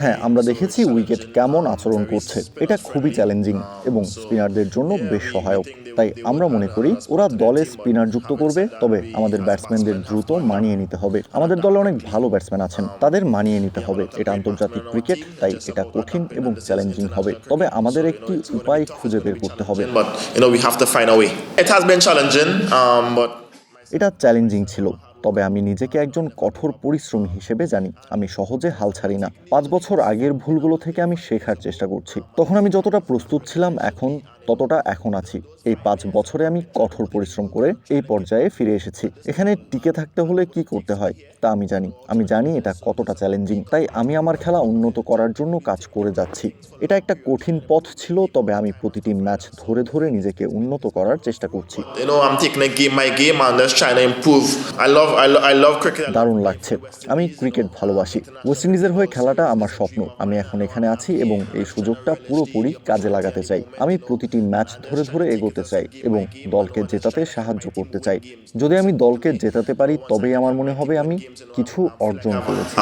হ্যাঁ আমরা দেখেছি উইকেট কেমন আচরণ করছে। এটা খুবই চ্যালেঞ্জিং এবং স্পিনারদের জন্য বেশ সহায়ক। তাই আমরা মনে করি ওরা দলে স্পিনার যুক্ত করবে তবে আমাদের ব্যাটসম্যানদের দ্রুত মানিয়ে নিতে হবে। আমাদের দলে অনেক ভালো ব্যাটসম্যান আছেন তাদের মানিয়ে নিতে হবে। এটা আন্তর্জাতিক ক্রিকেট তাই এটা কঠিন এবং চ্যালেঞ্জিং হবে। তবে আমাদের একটি উপায় খুঁজে বের করতে হবে। um, এটা চ্যালেঞ্জিং ছিল তবে আমি নিজেকে একজন কঠোর পরিশ্রমী হিসেবে জানি। আমি সহজে হাল ছাড়ি না। পাঁচ বছর আগের ভুলগুলো থেকে আমি শেখার চেষ্টা করছি। তখন আমি যতটা প্রস্তুত ছিলাম, এখন ততটা এখন আছি। এই পাঁচ বছরে আমি কঠোর পরিশ্রম করে এই পর্যায়ে ফিরে এসেছি। এখানে টিকে থাকতে হলে কি করতে হয় তা আমি জানি। আমি জানি এটা কতটা চ্যালেঞ্জিং তাই আমি আমার খেলা উন্নত করার জন্য কাজ করে যাচ্ছি। এটা একটা কঠিন পথ ছিল তবে আমি প্রতিটি ম্যাচ ধরে ধরে নিজেকে উন্নত করার চেষ্টা করছি. দারুণ লাগছে। আমি ক্রিকেট ভালোবাসি। ওয়েস্ট ইন্ডিজের হয়ে খেলাটা আমার স্বপ্ন। আমি এখন এখানে আছি এবং এই সুযোগটা পুরোপুরি কাজে লাগাতে চাই। আমি প্রতিটি ম্যাচ ধরে ধরে এগোতে চাই এবং দলকে জেতাতে সাহায্য করতে চাই। যদি আমি দলকে জেতাতে পারি তবেই আমার মনে হবে আমি কিছু অর্জন করেছি।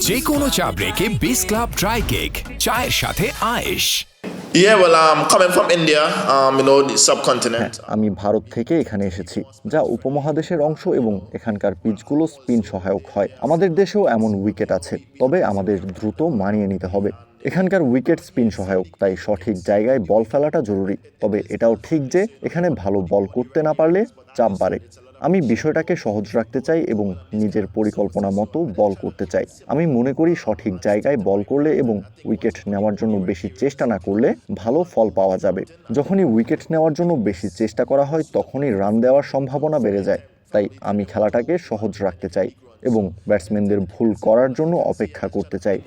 যে কোনো চা ব্রেকে বিস ক্লাব ড্রাই কেক চায়ের সাথে আয়েশ। Um, um, হ্যাঁ. আমি ভারত থেকে এখানে এসেছি যা উপমহাদেশের অংশ এবং এখানকার পিচগুলো স্পিন সহায়ক হয়। আমাদের দেশেও এমন উইকেট আছে তবে আমাদের দ্রুত মানিয়ে নিতে হবে। এখানকার উইকেট স্পিন সহায়ক তাই সঠিক জায়গায় বল ফেলাটা জরুরি। তবে এটাও ঠিক যে এখানে ভালো বল করতে না পারলে চাপ বাড়ে। আমি বিষয়টাকে সহজ রাখতে চাই এবং নিজের পরিকল্পনা মতো বল করতে চাই। আমি মনে করি সঠিক জায়গায় বল করলে এবং উইকেট নেওয়ার জন্য বেশি চেষ্টা না করলে ভালো ফল পাওয়া যাবে। যখনই উইকেট নেওয়ার জন্য বেশি চেষ্টা করা হয়, তখনই রান দেওয়ার সম্ভাবনা বেড়ে যায়। তাই আমি খেলাটাকে সহজ রাখতে চাই। এবং ব্যাটসম্যানদের ভুল করার জন্য অপেক্ষা করতে চাই।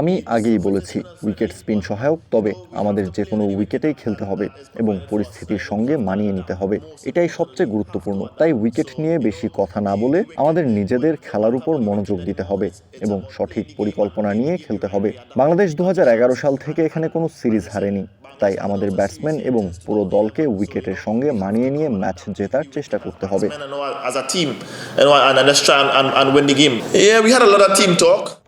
আমি আগেই বলেছি উইকেট স্পিন সহায়ক তবে আমাদের যে কোনো উইকেটেই খেলতে হবে এবং পরিস্থিতির সঙ্গে মানিয়ে নিতে হবে। এটাই সবচেয়ে গুরুত্বপূর্ণ। তাই উইকেট নিয়ে বেশি কথা না বলে আমাদের নিজেদের খেলার উপর মনোযোগ দিতে হবে এবং সঠিক পরিকল্পনা নিয়ে খেলতে হবে। বাংলাদেশ দু হাজার এগারো সাল থেকে এখানে কোনো সিরিজ হারেনি। তাই আমাদের ব্যাটসম্যান এবং পুরো দলকে উইকেটের সঙ্গে মানিয়ে নিয়ে ম্যাচ জেতার চেষ্টা করতে হবে।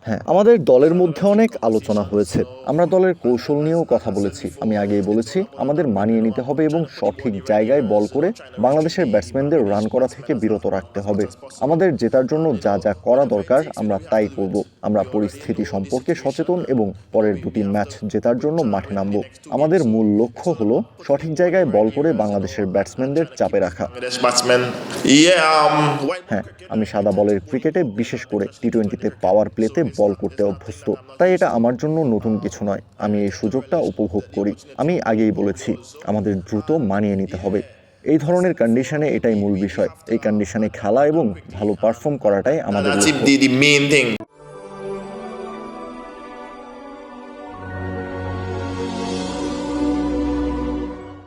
হ্যাঁ আমাদের দলের মধ্যে অনেক আলোচনা হয়েছে। আমরা দলের কৌশল নিয়েও কথা বলেছি। আমি আগেই বলেছি আমাদের মানিয়ে নিতে হবে এবং সঠিক জায়গায় বল করে বাংলাদেশের ব্যাটসম্যানদের রান করা থেকে বিরত রাখতে হবে। আমাদের জেতার জন্য যা যা করা দরকার আমরা তাই করব। আমরা পরিস্থিতি সম্পর্কে সচেতন এবং পরের দুটি ম্যাচ জেতার জন্য মাঠে নামব। আমাদের মূল লক্ষ্য হলো সঠিক জায়গায় বল করে বাংলাদেশের ব্যাটসম্যানদের চাপে রাখা। Um, হ্যাঁ আমি সাদা বলের ক্রিকেটে বিশেষ করে টি টোয়েন্টিতে পাওয়ার প্লেতে বল করতে অভ্যস্ত। তাই এটা আমার জন্য নতুন কিছু নয়। আমি এই সুযোগটা উপভোগ করি। আমি আগেই বলেছি আমাদের দ্রুত মানিয়ে নিতে হবে। এই ধরনের কন্ডিশনে এটাই মূল বিষয়। এই কন্ডিশনে খেলা এবং ভালো পারফর্ম করাটাই আমাদের